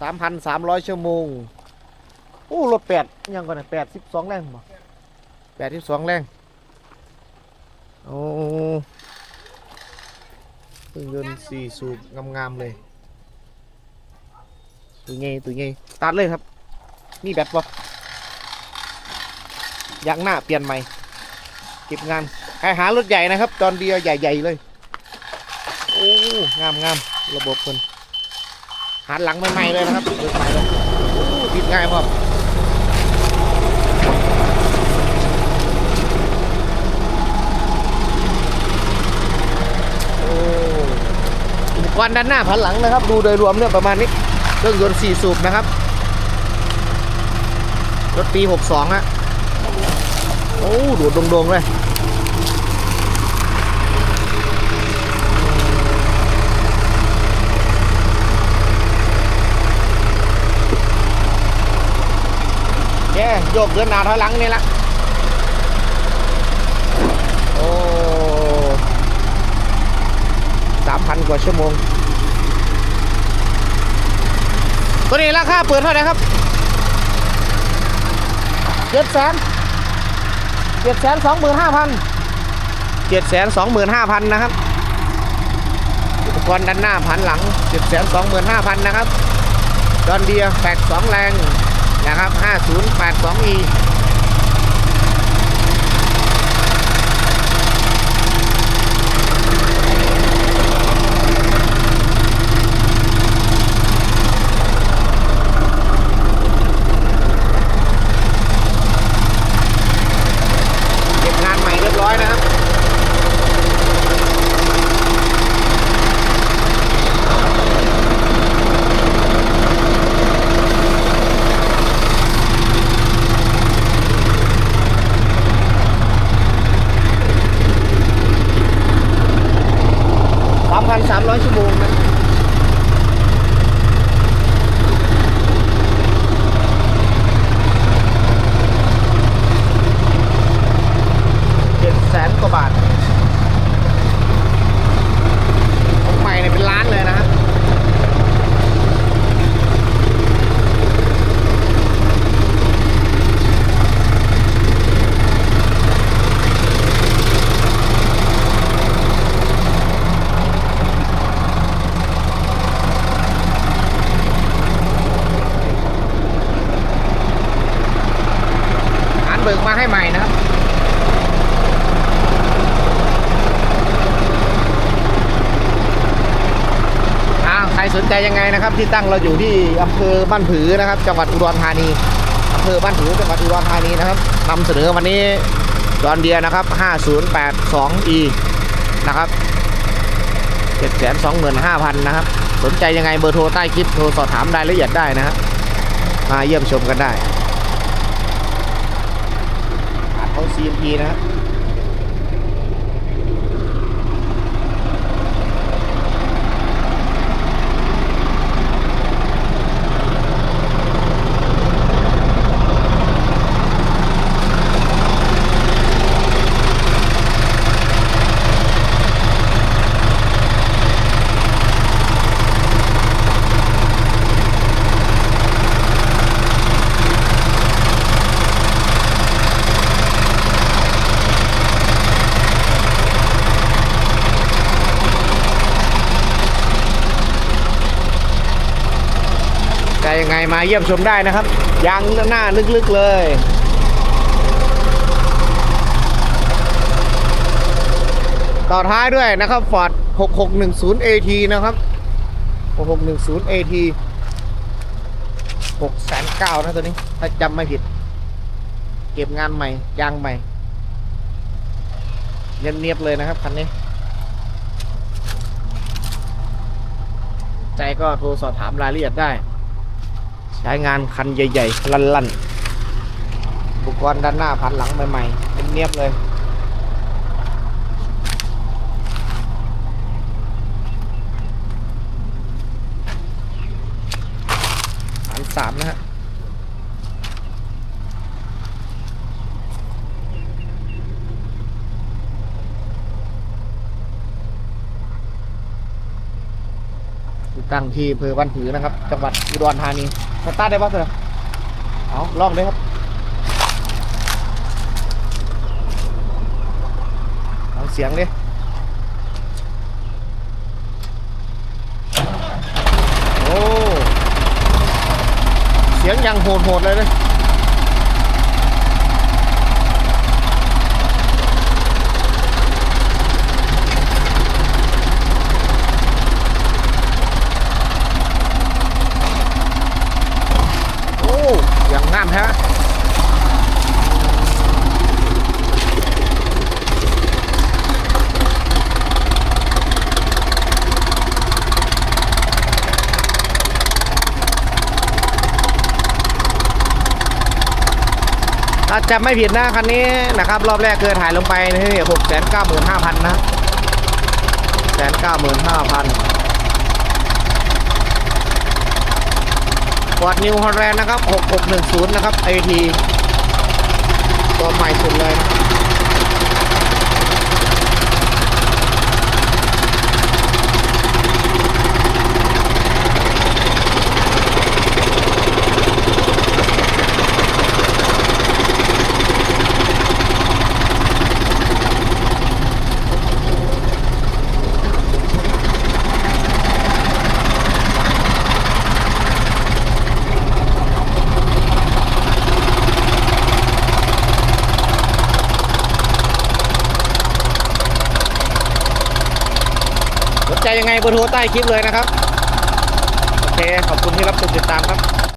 สามพันสามร้อยชั่วโมงโอ้รถแปดยังก่อนนะแปดสิบสองแรงบ่แปดสิบสองแรงโอ้เครื่องยนต์สี่สูบงามๆเลยตัวไงตัวไงตัดเลยครับนี่แบตบ่ยางหน้าเปลี่ยนใหม่เก็บงานใครหารถใหญ่นะครับ ตอนเดียวใหญ่ ๆ เลย โอ้ งามงามระบบคน หันหลังใหม่ๆเลยนะครับเปิดใหม่เลยผิดง่ายพอโอ้อุปกรณ์ด้านหน้าพันหลังนะครับ ดูโดยรวมเนี่ยประมาณนี้เครื่องยนต์4สูบนะครับ รถปี 62ฮะโอ้ดูดดงๆเลย แย่โยกเดินหน้าถอยหลังนี่ละโอ้สามพันกว่าชั่วโมง ตัวนี้ราคาเปิดเท่าไหร่ครับเจ็ดแสนเจ็ดแสนสองหมื่นห้าพันเจ็ดแสนสองหมื่นห้าพันนะครับ อุปกรณ์ด้านหน้าพันหลังเจ็ดแสนสองหมื่นห้าพันนะครับจอนเดียแฟกสองแรง นะครับ 5082e เก็บงานใหม่เรียบร้อยนะครับ 3,300 ชั่วโมงนะ เจ็ดแสนกว่าบาท ของใหม่เนี่ยเป็นล้านเลยนะครับ เบิกมาให้ใหม่นะครับอ้าวใครสนใจยังไงนะครับ ที่ตั้งเราอยู่ที่อำเภอบ้านผือนะครับ จังหวัดอุดรธานีอำเภอบ้านผือจังหวัดอุดรธานีนะครับนำเสนอวันนี้ดอนเดียนะครับ 5082e นะครับ725,000นะครับ สนใจยังไงเบอร์โทรใต้คลิปโทรสอบถามรายละเอียดได้นะครับมาเยี่ยมชมกันได้ ซีเอา CMP นะ มาเยี่ยมชมได้นะครับ ยางหน้าลึกๆเลยต่อท้ายด้วยนะครับ Ford 6610 AT นะครับ 6610 AT 6แสนเก้านะตัวนี้ ถ้าจำไม่ผิด เก็บงานใหม่ ยางใหม่เนียบๆเลยนะครับ คันนี้ ใจก็โทรสอบถามรายละเอียดได้ ใช้งานคันใหญ่ๆ ลั่นๆอุปกรณ์ด้านหน้าพันหลังใหม่ๆเป็นเนียบเลย อันสามนะฮะ ตั้งที่อำเภอบ้านผือนะครับ จังหวัดอุดรธานีสตาร์ทได้ป่ะเธอเอาลองเลยครับเอาเสียงดิโอ้เสียงยังโหดๆเลยเลย โอ้อย่า งามฮะถ้าจำไม่ผิดนะคันนี้นะครับ รอบแรกเคยถ่ายลงไปที่หกแสนเก้าหมื่นห้าพันนะแสนเก้าหมื่นห้าพัน ฟอร์ดนิวฮอลแลนด์นะครับ 6610 นะครับ AT ตัวใหม่สุดเลยนะ ยังไงเบอร์โทรใต้คลิปเลยนะครับ โอเค ขอบคุณที่รับชมติดตามครับ